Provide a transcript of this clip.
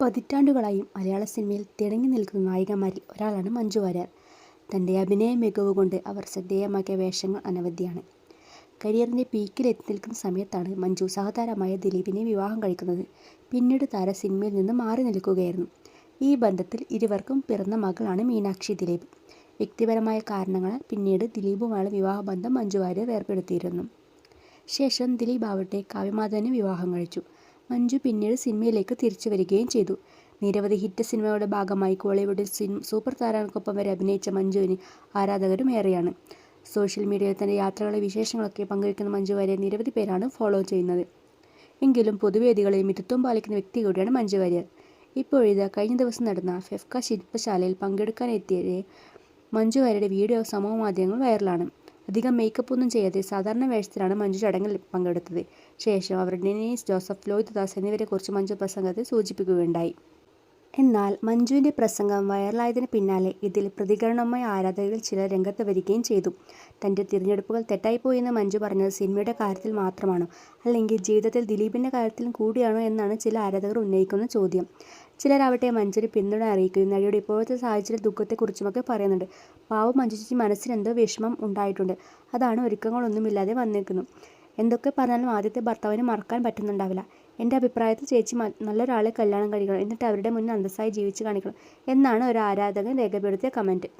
പതിറ്റാണ്ടുകളായി മലയാള സിനിമയിൽ തിളങ്ങി നിൽക്കുന്ന നായികമാരിൽ ഒരാളാണ് മഞ്ജു വാര്യർ. തന്റെ അഭിനയ മികവ് കൊണ്ട് അവർ ശ്രദ്ധേയമാക്കിയ വേഷങ്ങൾ അനവധിയാണ്. കരിയറിന്റെ പീക്കിൽ എത്തി നിൽക്കുന്ന സമയത്താണ് മഞ്ജു സഹതാരമായ ദിലീപിനെ വിവാഹം കഴിക്കുന്നത്. പിന്നീട് താര സിനിമയിൽ നിന്ന് മാറി നിൽക്കുകയായിരുന്നു. ഈ ബന്ധത്തിൽ ഇരുവർക്കും പിറന്ന മകളാണ് മീനാക്ഷി ദിലീപ്. വ്യക്തിപരമായ കാരണങ്ങളാൽ പിന്നീട് ദിലീപുമായുള്ള വിവാഹബന്ധം മഞ്ജു വാര്യർ ഏർപ്പെടുത്തിയിരുന്നു ശേഷം ദിലീപ് ആവട്ടെ കാവ്യമാധവനെ വിവാഹം കഴിച്ചു. മഞ്ജു പിന്നീട് സിനിമയിലേക്ക് തിരിച്ചു വരികയും ചെയ്തു. നിരവധി ഹിറ്റ് സിനിമയുടെ ഭാഗമായി കോളിവുഡിൽ സൂപ്പർ താരങ്ങൾക്കൊപ്പം വരെ അഭിനയിച്ച മഞ്ജുവിന് ആരാധകരും ഏറെയാണ്. സോഷ്യൽ മീഡിയയിൽ തന്റെ യാത്രകളെ വിശേഷങ്ങളൊക്കെ പങ്കുവയ്ക്കുന്ന മഞ്ജു വാര്യരെ നിരവധി പേരാണ് ഫോളോ ചെയ്യുന്നത്. എങ്കിലും പൊതുവേദികളിൽ മിതത്വം പാലിക്കുന്ന വ്യക്തി കൂടിയാണ് മഞ്ജു വാര്യർ. ഇപ്പോഴിതാ കഴിഞ്ഞ ദിവസം നടന്ന ഫെഫ്ക ശില്പശാലയിൽ പങ്കെടുക്കാനെത്തിയ മഞ്ജു വാര്യരുടെ വീഡിയോ സമൂഹ മാധ്യമങ്ങൾ വൈറലാണ്. അധികം മേക്കപ്പ് ഒന്നും ചെയ്യാതെ സാധാരണ വേഷത്തിലാണ് മഞ്ജു ചടങ്ങിൽ പങ്കെടുത്തത്. ശേഷം അവർ ഡെനീസ് ജോസഫ്, ലോഹിത് ദാസ് എന്നിവരെക്കുറിച്ച് മഞ്ജു പ്രസംഗത്തിൽ സൂചിപ്പിക്കുകയുണ്ടായി. എന്നാൽ മഞ്ജുവിന്റെ പ്രസംഗം വൈറലായതിന് പിന്നാലെ ഇതിൽ പ്രതികരണവുമായി ആരാധകരിൽ ചിലർ രംഗത്ത് വരികയും ചെയ്തു. തന്റെ തിരഞ്ഞെടുപ്പുകൾ തെറ്റായിപ്പോയെന്ന് മഞ്ജു പറഞ്ഞത് സിനിമയുടെ കാര്യത്തിൽ മാത്രമാണോ അല്ലെങ്കിൽ ജീവിതത്തിൽ ദിലീപിന്റെ കാര്യത്തിലും കൂടിയാണോ എന്നാണ് ചില ആരാധകർ ഉന്നയിക്കുന്ന ചോദ്യം. ചിലരാവട്ടെ മഞ്ജരി പിന്തുണ അറിയിക്കുകയും നടിയുടെ ഇപ്പോഴത്തെ സാഹചര്യ ദുഃഖത്തെക്കുറിച്ചുമൊക്കെ പറയുന്നുണ്ട്. പാവം മഞ്ജു ചേച്ചി മനസ്സിനെന്തോ വിഷമം ഉണ്ടായിട്ടുണ്ട്. അതാണ് ഒരുക്കങ്ങളൊന്നുമില്ലാതെ വന്നേക്കുന്നു. എന്തൊക്കെ പറഞ്ഞാലും ആദ്യത്തെ ഭർത്താവിനെ മറക്കാൻ പറ്റുന്നുണ്ടാവില്ല. എന്റെ അഭിപ്രായത്തിൽ ചേച്ചി നല്ലൊരാളെ കല്യാണം കഴിക്കണം എന്നിട്ട് അവരുടെ മുന്നിൽ അന്തസ്സായി ജീവിച്ച് കാണിക്കണം എന്നാണ് ഒരു ആരാധകൻ രേഖപ്പെടുത്തിയ കമന്റ്.